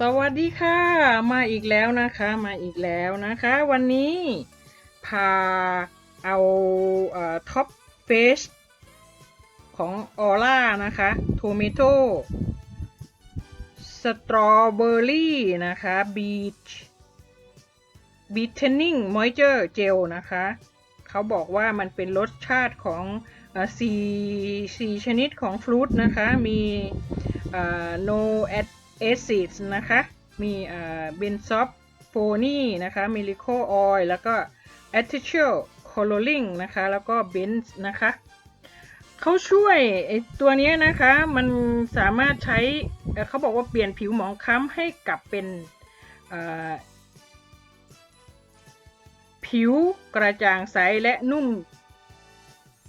สวัสดีค่ะ มาอีกแล้วนะคะมาอีกแล้วนะคะ วันนี้พาเอาท็อปเฟสของออร่านะคะโทเมโต้สตรอเบอร์รี่นะคะบีชบีเทนนิ่งมอยเจอร์เจลนะคะ เขาบอกว่ามันเป็นรสชาติของสี่สี่ชนิดของฟรุตนะคะ มีเอ่ อ no ad acids นะคะ มีเอ่อ benzoyl p o n y นะคะมีลิโคออยล์แล้วก็ artificial coloring นะคะ แล้วก็ benz นะคะเขาช่วยไอตัวนี้นะคะมันสามารถใช้เเขาบอกว่าเปลี่ยนผิวหมองคล้ำให้กลับเป็นผิวกระจ่างใสและนุ่ม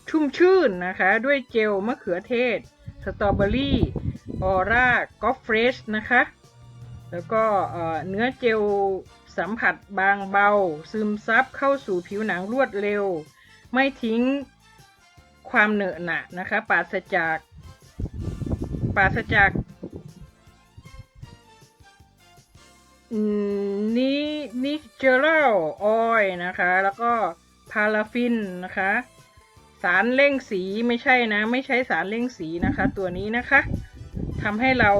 ชุ่มชื่นนะคะ ด้วยเจลมะเขือเทศ สตรอเบอรี่ ออร่ากอฟเฟรชนะคะ แล้วก็เนื้อเจลสัมผัสบางเบา ซึมซับเข้าสู่ผิวหนังรวดเร็ว ไม่ทิ้งความเหนอะหนะนะคะปราศจากปราศจากนินิเจอรัลออยนะคะ แล้วก็พาราฟินนะคะ สารเร่งสีไม่ใช่นะ ไม่ใช้สารเร่งสีนะคะ ตัวนี้นะคะ ทำให้เรา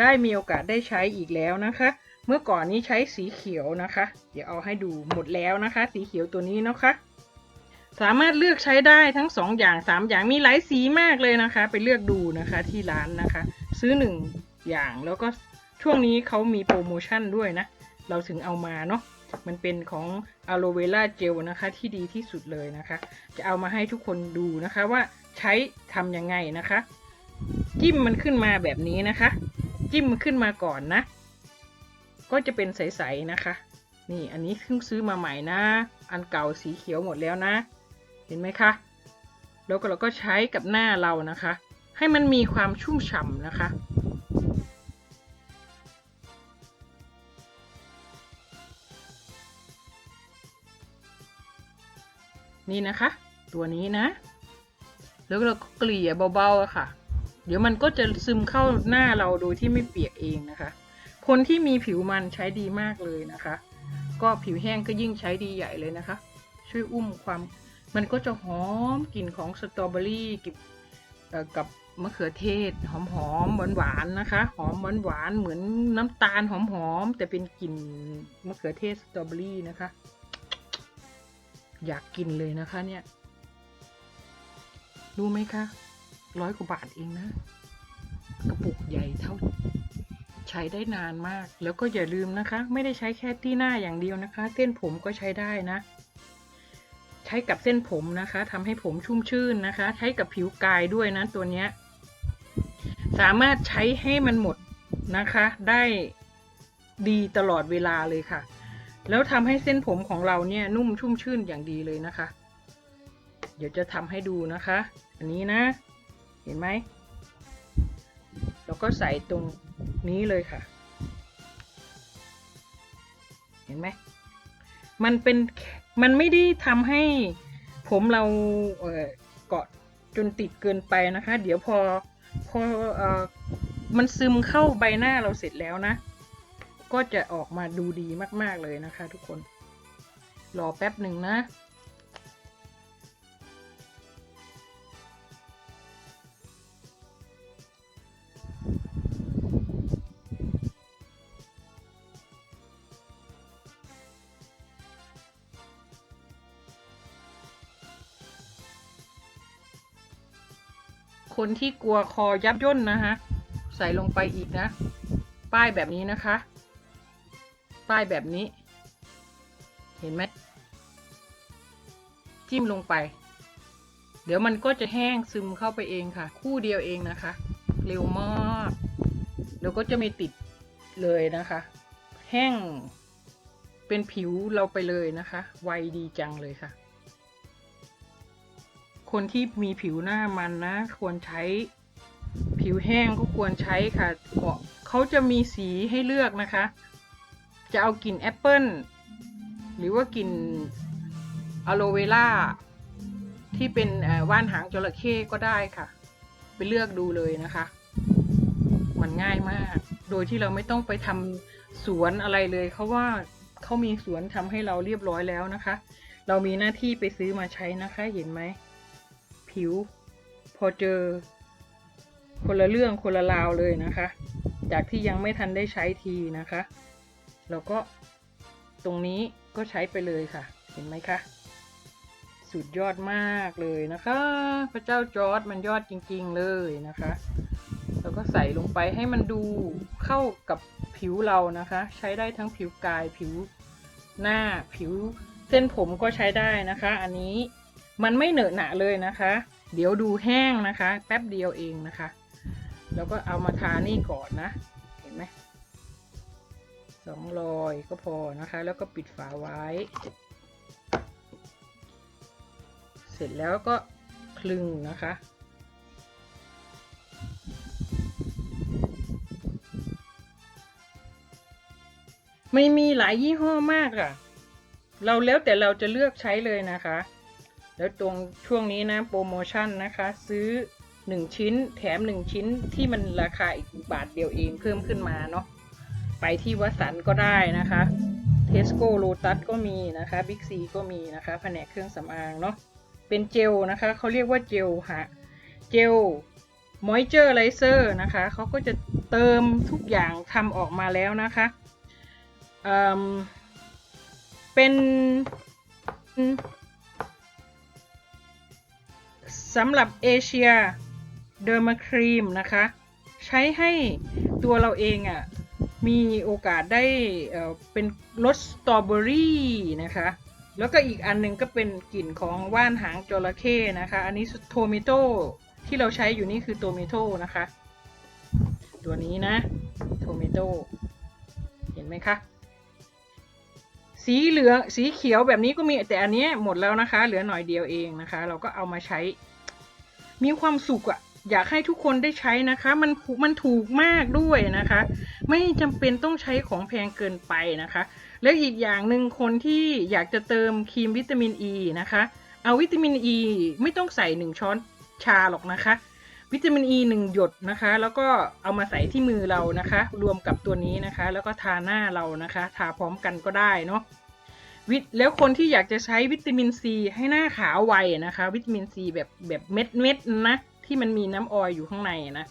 ได้มีโอกาสได้ใช้อีกแล้วนะคะ เมื่อก่อนนี้ใช้สีเขียวนะคะ เดี๋ยวเอาให้ดูหมดแล้วนะคะ สีเขียวตัวนี้นะคะสามารถเลือกใช้ได้ทั้ง 2 อย่าง 3 อย่างมีหลายสีมากเลยนะคะ ไปเลือกดูนะคะที่ร้านนะคะ ซื้อ 1 อย่างแล้วก็ช่วงนี้เขามีโปรโมชั่นด้วยนะ เราถึงเอามาเนาะมันเป็นของอะโลเวล่าเจลนะคะที่ดีที่สุดเลยนะคะ จะเอามาให้ทุกคนดูนะคะว่าใช้ทำยังไงนะคะ จิ้มมันขึ้นมาแบบนี้นะคะ จิ้มมันขึ้นมาก่อนนะ ก็จะเป็นใสๆนะคะ นี่อันนี้เพิ่งซื้อมาใหม่นะ อันเก่าสีเขียวหมดแล้วนะ เห็นไหมคะ แล้วก็เราก็ใช้กับหน้าเรานะคะ ให้มันมีความชุ่มฉ่ำนะคะนี่นะคะ ตัวนี้นะ แล้วเราก็เกลี่ยเบาๆค่ะ เดี๋ยวมันก็จะซึมเข้าหน้าเราโดยที่ไม่เปียกเองนะคะ คนที่มีผิวมันใช้ดีมากเลยนะคะ ก็ผิวแห้งก็ยิ่งใช้ดีใหญ่เลยนะคะ ช่วยอุ้มความมันก็จะหอมกลิ่นของสตรอเบอรี่กับกับมะเขือเทศหอมหอมหวานหวานๆนะคะ หอมหวานหวานๆเหมือนน้ำตาลหอมหอมๆแต่เป็นกลิ่นมะเขือเทศสตรอเบอรี่นะคะ อยากกินเลยนะคะเนี่ยรู้ไหมคะ ร้อยกว่าบาทเองนะ กระปุกใหญ่เท่า ใช้ได้นานมาก แล้วก็อย่าลืมนะคะ ไม่ได้ใช้แค่ที่หน้าอย่างเดียวนะคะ เส้นผมก็ใช้ได้นะ ใช้กับเส้นผมนะคะทำให้ผมชุ่มชื่นนะคะ ใช้กับผิวกายด้วยนะตัวเนี้ย สามารถใช้ให้มันหมดนะคะ ได้ดีตลอดเวลาเลยค่ะ แล้วทำให้เส้นผมของเราเนี่ยนุ่มชุ่มชื่นอย่างดีเลยนะคะ เดี๋ยวจะทำให้ดูนะคะ อันนี้นะ เห็นไหมแล้วก็ใส่ตรงนี้เลยค่ะ เห็นไหมมันเป็นมันไม่ได้ทำให้ผมเราเเกาะจนติดเกินไปนะคะ เดี๋ยวพอพออมันซึมเข้าใบหน้าเราเสร็จแล้วนะ ก็จะออกมาดูดีมาก ๆ เลยนะคะทุกคน รอแป๊บหนึ่งนะ คนที่กลัวคอยับย่นนะคะใส่ลงไปอีกนะ ป้ายแบบนี้นะคะ ป้ายแบบนี้ เห็นไหมจิ้มลงไป เดี๋ยวมันก็จะแห้งซึมเข้าไปเองค่ะ คู่เดียวเองนะคะ เร็วมากเดี๋ยวก็จะไม่ติดเลยนะคะ แห้งเป็นผิวเราไปเลยนะคะ ไวดีจังเลยค่ะ คนที่มีผิวหน้ามันนะ ควรใช้ ผิวแห้งก็ควรใช้ค่ะเพราะเขาจะมีสีให้เลือกนะคะ จะเอากลิ่นแอปเปิลหรือว่ากลิ่นอะโลเวล่าที่เป็นว่านหางจระเข้ก็ได้ค่ะ ไปเลือกดูเลยนะคะ มันง่ายมาก โดยที่เราไม่ต้องไปทำสวนอะไรเลยเขาว่าเขามีสวนทำให้เราเรียบร้อยแล้วนะคะ เรามีหน้าที่ไปซื้อมาใช้นะคะ เห็นไหม ผิว พอเจอ คนละเรื่องคนละราวเลยนะคะ จากที่ยังไม่ทันได้ใช้ทีนะคะแล้วก็ตรงนี้ก็ใช้ไปเลยค่ะ เห็นไหมคะ สุดยอดมากเลยนะคะ พระเจ้าจอร์ดมันยอดจริงๆเลยนะคะแล้วก็ใส่ลงไปให้มันดูเข้ากับผิวเรานะคะ ใช้ได้ทั้งผิวกายผิวหน้าผิวเส้นผมก็ใช้ได้นะคะ อันนี้ มันไม่เหนอะหนะเลยนะคะ เดี๋ยวดูแห้งนะคะ แป๊บเดียวเองนะคะ แล้วก็เอามาทานี่ก่อนนะ เห็นไหมสองรอยก็พอนะคะ แล้วก็ปิดฝาไว้ เสร็จแล้วก็คลึงนะคะไม่มีหลายยี่ห้อมากอะเราแล้วแต่เราจะเลือกใช้เลยนะคะ แล้วตรงช่วงนี้นะโปรโมชั่นนะคะ ซื้อ 1 ชิ้น แถม 1 ชิ้นที่มันราคาอีกบาทเดียวเองเพิ่มขึ้นมาเนาะไปที่วัสันก็ได้นะคะเทสโก้โ t ตัสก็มีนะคะบิ๊กซีก็มีนะคะแผนกเครื่องสำอางเนาะเป็นเจลนะคะเขาเรียกว่าเจลฮะเจลมอยเจอร์ไรเซอร์นะคะเขาก็จะเติมทุกอย่างทำออกมาแล้วนะคะเอิ่มเป็น สำหรับเอเชียเดอร์มาครีมนะคะ ใช้ให้ตัวเราเองอะ่ะมีโอกาสได้เป็นรสสตรอเบอรี่นะคะ แล้วก็อีกอันหนึงก็เป็นกลิ่นของว่านหางจระเข้นะคะ อันนี้โทมิโต้ที่เราใช้อยู่นี่คือโทมิโต้นะคะ ตัวนี้นะโทมิโต้เห็นไหมคะ สีเหลืองสีเขียวแบบนี้ก็มีแต่อันนี้หมดแล้วนะคะ เหลือหน่อยเดียวเองนะคะ เราก็เอามาใช้ มีความสุขอะอยากให้ทุกคนได้ใช้นะคะ มันมันถูกมากด้วยนะคะ ไม่จำเป็นต้องใช้ของแพงเกินไปนะคะ แล้วอีกอย่างหนึ่งคนที่อยากจะเติมครีมวิตามินอ e ีนะคะ เอาวิตามินอ e ีไม่ต้องใส่หนึ่งช้อนชาหรอกนะคะ วิตามินอ e ีหนึ่งหยดนะคะ แล้วก็เอามาใส่ที่มือเรานะคะ รวมกับตัวนี้นะคะ แล้วก็ทาหน้าเรานะคะ ทาพร้อมกันก็ได้เนาะ วิตแล้วคนที่อยากจะใช้วิตามินซีให้หน้าขาวไวนะคะ วิตามินซีแบบแบบเม็ดเม็ดนะที่มันมีน้ำออยอยู่ข้างในนะ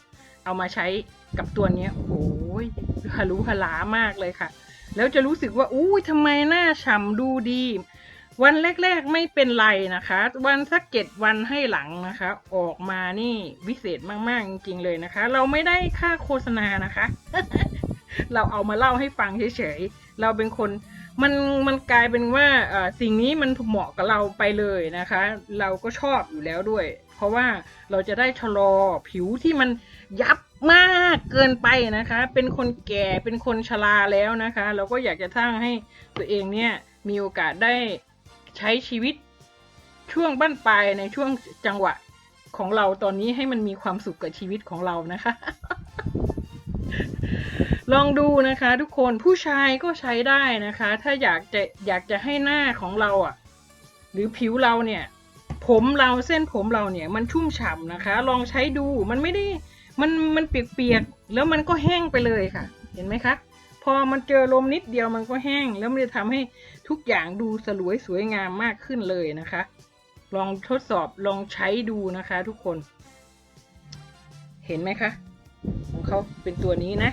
เอามาใช้กับตัวนี้โอ้ยฮารุฮลามากเลยค่ะ แล้วจะรู้สึกว่าอู้ยทำไมหน้าฉ่ำดูดี วันแรกๆไม่เป็นไรนะคะ วันสักเจ็ดวันให้หลังนะคะ ออกมานี่วิเศษมากๆจริงๆเลยนะคะ เราไม่ได้ค่าโฆษณานะคะ เราเอามาเล่าให้ฟังเฉยๆ เราเป็นคนมันมันกลายเป็นว่าสิ่งนี้มันเหมาะกับเราไปเลยนะคะ เราก็ชอบอยู่แล้วด้วย เพราะว่าเราจะได้ชะลอผิวที่มันยับมากเกินไปนะคะ เป็นคนแก่เป็นคนชราแล้วนะคะ เราก็อยากจะสร้างให้ตัวเองเนี่ยมีโอกาสได้ใช้ชีวิตช่วงบั้นปลายในช่วงจังหวะของเราตอนนี้ให้มันมีความสุขกับชีวิตของเรานะคะ ลองดูนะคะทุกคนผู้ชายก็ใช้ได้นะคะ ถ้าอยากจะอยากจะให้หน้าของเราอะ หรือผิวเราเนี่ย ผมเราเส้นผมเราเนี่ยมันชุ่มฉ่ำนะคะ ลองใช้ดูมันไม่ได้มันมันเปียกๆแล้วมันก็แห้งไปเลยค่ะ เห็นไหมคะพอมันเจอลมนิดเดียวมันก็แห้ง แล้วมันจะทำให้ทุกอย่างดูสลวยสวยงามมากขึ้นเลยนะคะ ลองทดสอบลองใช้ดูนะคะ ทุกคน เห็นไหมคะ ของเขาเป็นตัวนี้นะ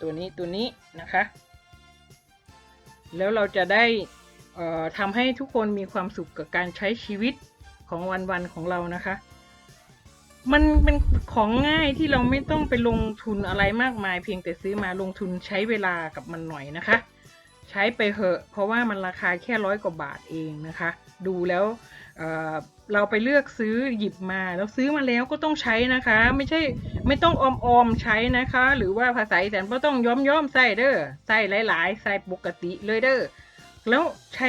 ตัวนี้ตัวนี้นะคะ แล้วเราจะได้ทำให้ทุกคนมีความสุขกับการใช้ชีวิตของวันๆของเรานะคะ มันเป็นของง่ายที่เราไม่ต้องไปลงทุนอะไรมากมาย เพียงแต่ซื้อมาลงทุนใช้เวลากับมันหน่อยนะคะ ใช้ไปเหอะ เพราะว่ามันราคาแค่ร้อยกว่าบาทเองนะคะ ดูแล้ว เราไปเลือกซื้อหยิบมาแล้วซื้อมาแล้วก็ต้องใช้นะคะ ไม่ใช่ไม่ต้องออมๆใช้นะคะ หรือว่าภาษาอีสานก็ต้องย้อมย้อมๆใส่เด้อใส่หลาย ๆ ใส่ปกติเลยเด้อแล้วใช้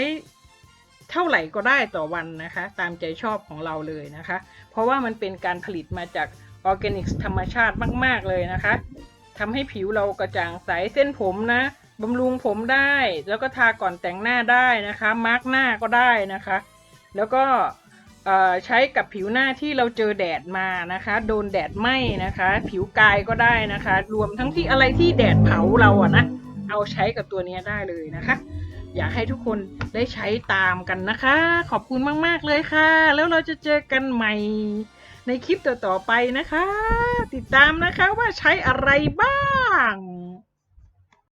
เท่าไหร่ก็ได้ต่อวันนะคะ ตามใจชอบของเราเลยนะคะ เพราะว่ามันเป็นการผลิตมาจากออร์แกนิกธรรมชาติมาก ๆ เลยนะคะทำให้ผิวเรากระจ่างใสเส้นผมนะบำรุงผมได้ แล้วก็ทาก่อนแต่งหน้าได้นะคะ มาร์กหน้าก็ได้นะคะ แล้วก็ใช้กับผิวหน้าที่เราเจอแดดมานะคะ โดนแดดไหม้นะคะ ผิวกายก็ได้นะคะ รวมทั้งที่อะไรที่แดดเผาเราอะนะเอาใช้กับตัวนี้ได้เลยนะคะ อยากให้ทุกคนได้ใช้ตามกันนะคะ ขอบคุณมาก ๆ เลยค่ะ แล้วเราจะเจอกันใหม่ในคลิปต่อ ๆ ไปนะคะ ติดตามนะคะว่าใช้อะไรบ้าง